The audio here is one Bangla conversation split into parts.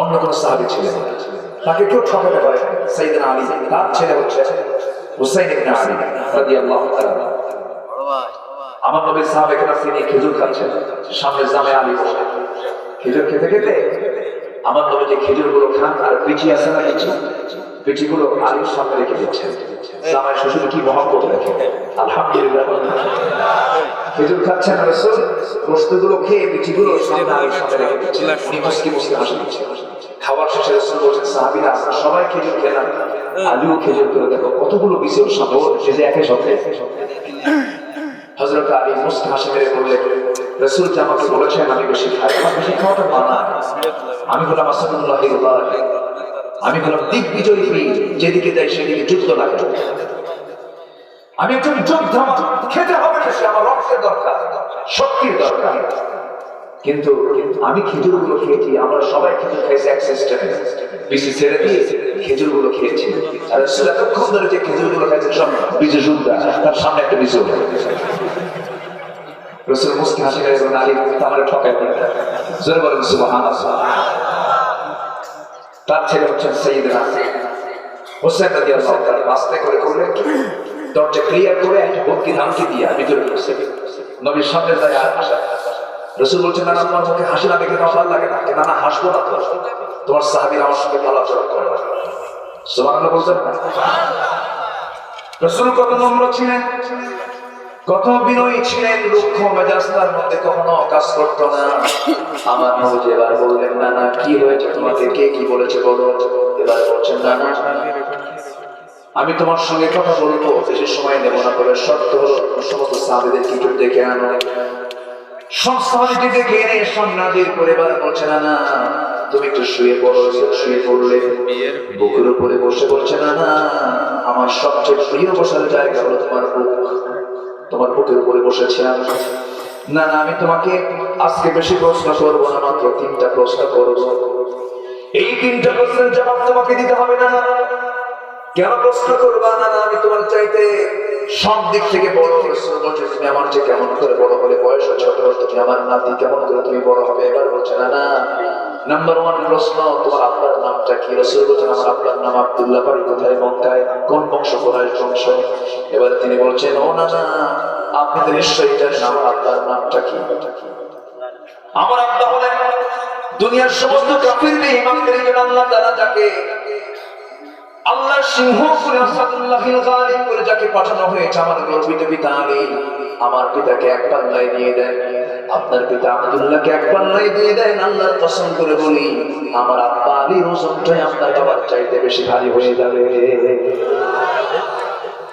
অন্য কোন সাহাবি ছিলেন। তাকে কেউ ঠকাতে পারে না। সাইয়েদনা আলী, তার ছেলে হচ্ছে হুসাইন ইবনে আলী আমার তিনি খেজুর খাচ্ছেন? সামনে জামে আলী বসে। খেজুর খেতে খেতে আমার নবী যে খেজুরগুলো খান, আর না পিচি গুলো আলীর সামনে রেখে দিচ্ছেন। জামাই শ্বশুর কি মহব্বত রেখে আলহামদুলিল্লাহ। খেজুর খাচ্ছেন রসুল বস্তুগুলো খেয়ে পিচিগুলো সামনে আলীর সামনে রেখে দিচ্ছেন। উনি মুসকি মুসকি হাসি দিচ্ছেন? শেষে রসুল বলছেন সাহাবিরা আপনারা সবাই খেজুর খেলাম আলীও খেজুর করে দেখো কতগুলো একে সাথে হজরত আলী মুস্ত হাসি মেরে বললেন রসুল যে আমাকে বলেছেন আমি বেশি খাই আমার বেশি খাওয়াটা মানা আমি হলাম আসাদুল্লাহ আমি হলাম দিগ্বিজয়ী বীর যেদিকে যাই সেদিকে যুদ্ধ লাগে। আমি একজন যোদ্ধা খেতে হবে না সে আমার রক্তের দরকার শক্তির দরকার। কিন্তু আমি খেজুরগুলো খেয়েছি, আমরা সবাই খেজুর খাইছি এক সিস্টেমে ছেড়ে দিয়ে খেজুরগুলো খেয়েছি এতক্ষণ ধরে যে খেজুরগুলো খাইছেন, সব বীজ যোদ্ধা তার সামনে একটা বীজ রসুল হাসি জোরে বলেন সুবহান তার ছেলে হচ্ছেন হোসেন রাজি আল্লাহ আস্তে করে দরজা ক্লিয়ার করে একটা ভক্তি দিয়ে ভিতরে ঢুকছে। নবীর সামনে যায় আর হাসা রসুল বলছেন, না তোমার মুখে হাসি না দেখে ভালো লাগে না। না না, হাসবো না তো তোমার সাহাবীর আমার সঙ্গে ভালো আচরণ করে। না সুবহানাল্লাহ বলছেন রসুল কত নম্র ছিলেন? কত বিনয়ী ছিলেন, রুক্ষ মেজাজ তার মধ্যে কখনো কাজ করতো না। আমার নবজি এবার বললেন, না না, কি হয়েছে তোমাকে? কে কি বলেছে বলো? এবার বলছেন, না না আমি তোমার সঙ্গে কথা বলব। বেশি সময় নেব না তবে শর্ত হলো, সমস্ত সাহাবিদের কিছু দেখে আনো। সংস্থানটি দেখে এনে সন্ন্যাসীর পরিবার বলছে না না তুমি একটু শুয়ে পড়ো শুয়ে পড়লে। বুকের উপরে বসে বলছে না না আমার সবচেয়ে প্রিয় বসার জায়গা হলো তোমার বুক। তোমার বুকের উপরে বসেছি আমি। না না আমি তোমাকে আজকে বেশি প্রশ্ন করব না মাত্র তিনটা প্রশ্ন করব। এই তিনটা প্রশ্নের জবাব তোমাকে দিতে হবে না। কেন প্রশ্ন করবা? না না আমি তোমার চাইতে সব দিক থেকে বড় প্রশ্ন বলছে তুমি আমার চেয়ে কেমন করে বড় হলে বয়স তুমি আমার নাতি কেমন করে তুমি বড় হবে, এবার বলছে, না না নাম্বার ওয়ান প্রশ্ন, তোমার আপনার নামটা কি? রসুল বলছেন, আমার আপনার নাম আব্দুল্লাহ বাড়ি কোথায়? মক্কায়, কোন বংশ কোথায় বংশ? এবার তিনি বলছেন, ও, না না, আপনি তো নিশ্চয়ই জানেন আমার আপনার নামটা কি? আমার আব্বা হলেন দুনিয়ার সমস্ত কাফির ইমামদের আল্লাহ তাআলা যাকে আল্লাহ সিংহ করে আসাদুল্লাহ করে যাকে পাঠানো হয়েছে আমার গর্বিত পিতা আলী আমার পিতাকে এক পাল্লায় দিয়ে দেন আপনার পিতা আব্দুল্লাহকে এক পাল্লায় দিয়ে দেন আল্লাহর কসম করে বলি, আমার আব্বা আলীর ওজনটাই আপনার বাবার চাইতে বেশি ভারী হয়ে যাবে।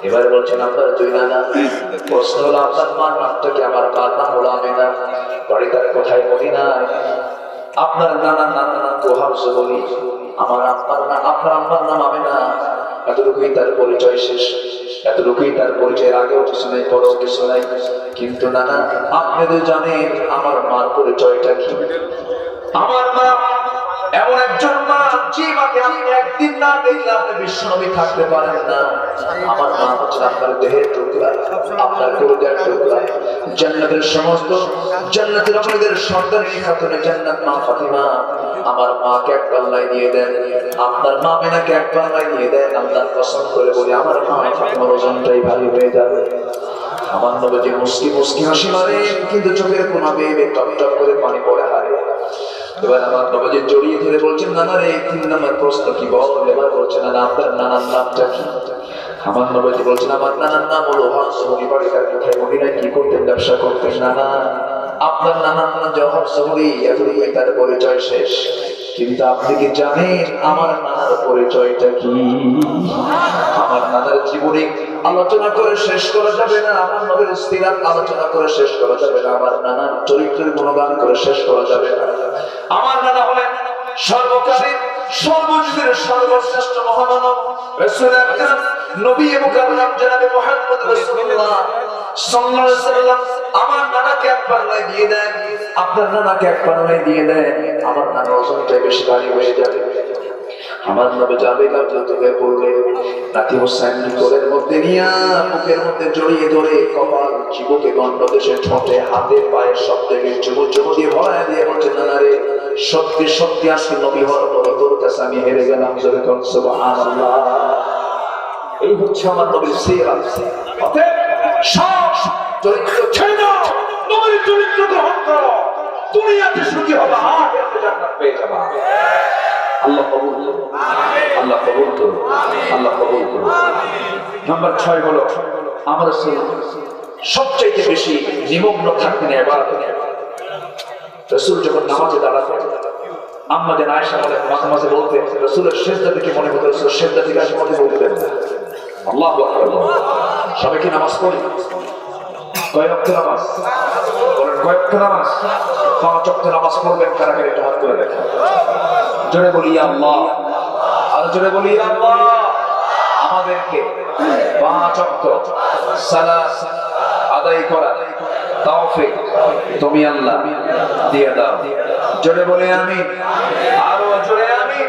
এবার বলছেন, আপনার দুই নানা, প্রশ্ন হলো, আপনার মার নামটা কি আমার মার নাম হলো আমেনা বাড়ি তার কোথায় মদিনায় আপনার নানা নানা কোহাব বলি আমার আব্বার নাম আপনার আব্বার নাম আমেনা এতটুকুই তার পরিচয় শেষ। এতটুকুই তার পরিচয়ের আগেও কিছু নেই, পরেও কিছু নাই। কিন্তু নানা, আপনি তো জানেন আমার মার পরিচয়টা কি। আমার মা এমন একজন মা যে মাকে আপনি একদিন না দেখলে আপনি বিশ্বনবী থাকতে পারেন না। আমার মা হচ্ছে আপনার দেহের টুকরা, আপনার কলিজার টুকরা। জান্নাতের সমস্ত জান্নাতের আপনাদের সন্তানের খাতুনে জান্নাত, মা ফাতিমা, আমার মাকে এক পাল্লায় দিয়ে দেন, আপনার মা মেনাকে এক পাল্লায় দিয়ে দেন আল্লাহ পছন্দ করে বলি, আমার মা ফাতিমার ওজনটাই ভারী হয়ে যাবে। আমার নবজি মুসকি মুসকি হাসি মারে, কিন্তু চোখের কোনা বেয়ে টপ টপ করে পানি পড়ে হারে। এবার আমার নবজি জড়িয়ে ধরে বলছেন, নানা রে, তিন নাম্বার প্রশ্ন কি বল? এবার বলছেন না, আপনার নানার নামটা কি? আমার নবজি বলছেন আমার নানার নাম হলো কি করতেন, ব্যবসা করতেন নানা আপনার নানার নাম এতটুকুই তার পরিচয় শেষ। কিন্তু আপনি কি জানেন, আমার নানার পরিচয়টা কি? আমার নানার জীবনী আলোচনা করে শেষ করা যাবে না, আমার নবীর স্থিরাত আলোচনা করে শেষ করা যাবে না, আমার নানার চরিত্রের গুণগান করে শেষ করা যাবে না। আমার নানা হলেন সর্বকালীন সর্বযুগের সর্বশ্রেষ্ঠ মহামানব নবী মুকাররম জনাবে মুহাম্মদ রাসূলুল্লাহ সাল্লাল্লাহু জড়িয়ে ধরে কপাল চিবুকে গন্ড দেশে ঠোঁটে, হাতে পায়ে সব থেকে চুমু চুমু দিয়ে দিয়ে বলছে, নানা রে, সত্যি সত্যি আজকে নবী হওয়ার পর তোর কাছে আমি হেরে গেলাম, জোরে কোন, সুবহানাল্লাহ। এই হচ্ছে আমার নবীর সিরাত অতএব সব চরিত্র ছেড়ে দাও, নবীর চরিত্র গ্রহণ করো। দুনিয়াতে সুখী হবা, আখিরাতে জান্নাত পেয়ে যাবা। আল্লাহ কবুল করুন। আল্লাহ কবুল করুন। আল্লাহ কবুল করুন। নাম্বার ছয় হলো, আমার সবচেয়ে বেশি নিমগ্ন থাকতেন এবার। রসুল যখন নামাজে দাঁড়াতেন আমাদের আয়সা আমাদের মাঝে মাঝে বলতেন, রসুলের শেষদা থেকে মনে হতো রসুল শেষদা থেকে আসে মনে বলতেন আল্লাহ সবাই কি নামাজ পড়ি? কয়েক নামাজ? বলেন কয়েক নামাজ? পাঁচ অক্ট নামাজ পড়বেন কারা কারা হাত করে দেখেন। জোরে বলি আল্লাহ। আর জোরে বলি আল্লাহ। আমাদেরকে পাঁচ অক্ট সালাত আদায় করা, তৌফিক তুমি আল্লাহ দিয়ে দাও। জোরে বলে আমি আরও জোরে আমি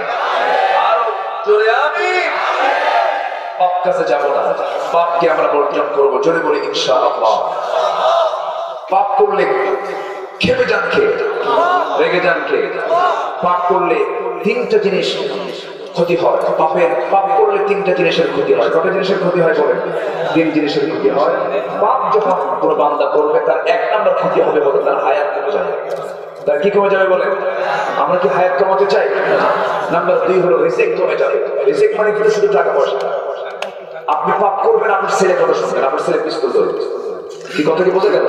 আরও জোরে আমি কাছে যাব না। পাপকে আমরা বর্জন করব। জোরে বলি, ইনশাআল্লাহ। পাপ করলে খেপে যান কে? রেগে যান কে? পাপ করলে তিনটা জিনিস ক্ষতি হয়। পাপের, পাপ করলে তিনটা জিনিসের ক্ষতি হয়। কটা জিনিসের ক্ষতি হয় বলে তিন জিনিসের ক্ষতি হয়। পাপ যখন কোনো বান্দা করবে, তার এক নাম্বার ক্ষতি হবে বলে তার হায়াত কমে যাবে। তার কি কমে যাবে বলে আমরা কি হায়াত কমাতে চাই? নাম্বার দুই হলো রিসেক কমে যাবে। রিসেক মানে কিন্তু শুধু টাকা পয়সা। আপনি পাপ করবেন, আপনার ছেলে কথা শুনবেন আপনার ছেলে পিস্তল ধরবে। কি কথা কি বোঝা গেল?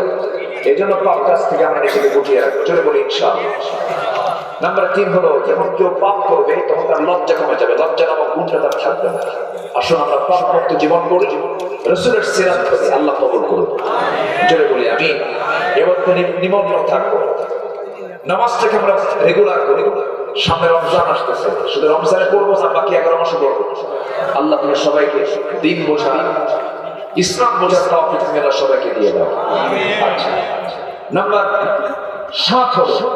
এই জন্য পাপ কাজ থেকে আমরা নিজেকে গুটিয়ে রাখব। চলে বলি, ইনশাআল্লাহ। নাম্বার তিন হলো, যখন কেউ পাপ করবে, তখন তার লজ্জা কমে যাবে। লজ্জা নামক গুণটা তার থাকবে না। আসুন, আমরা পাপ মুক্ত জীবন করি রসুলের সিরাত করি আল্লাহ কবুল করুন। জোরে বলি আমি এবার নিমগ্ন থাকব। নামাজটাকে আমরা রেগুলার করি। সামনে রমজান আসতেছে। শুধু রমজানে পড়ব না, বাকি এগারো মাসে পড়ব আল্লাহ তুমি সবাইকে দিন বোঝা ইসলাম বোঝার তাও তুমি আল্লাহ সবাইকে দিয়ে দাও। আচ্ছা। নাম্বার সাত হলো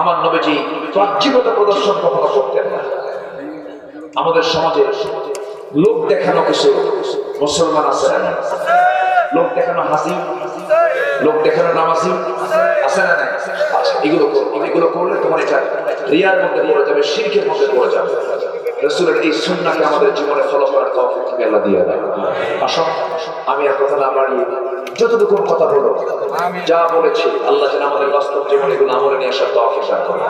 আমার নবীজি প্রাচ্যিকতা প্রদর্শন কখনো করতেন না। আমাদের সমাজে লোক দেখানো কিছু মুসলমান আছে না লোক দেখানো হাসি, লোক দেখানো নামাজি আছে না নাই? আচ্ছা এগুলো এগুলো করলে তোমার এটা রিয়ার মধ্যে পড়ে যাবে, শিরকের মধ্যে পড়ে যাবে। রসুলের এই সুন্নাকে আমাদের জীবনে ফলো করার তফিক তুমি আল্লাহ দিয়ে দেয় আসুন আমি আর কথা না বাড়িয়ে যতটুকু কথা বলো, যা বলেছি, আল্লাহ যেন আমাদের বাস্তব জীবনে এগুলো আমলে নিয়ে আসার তফিক করে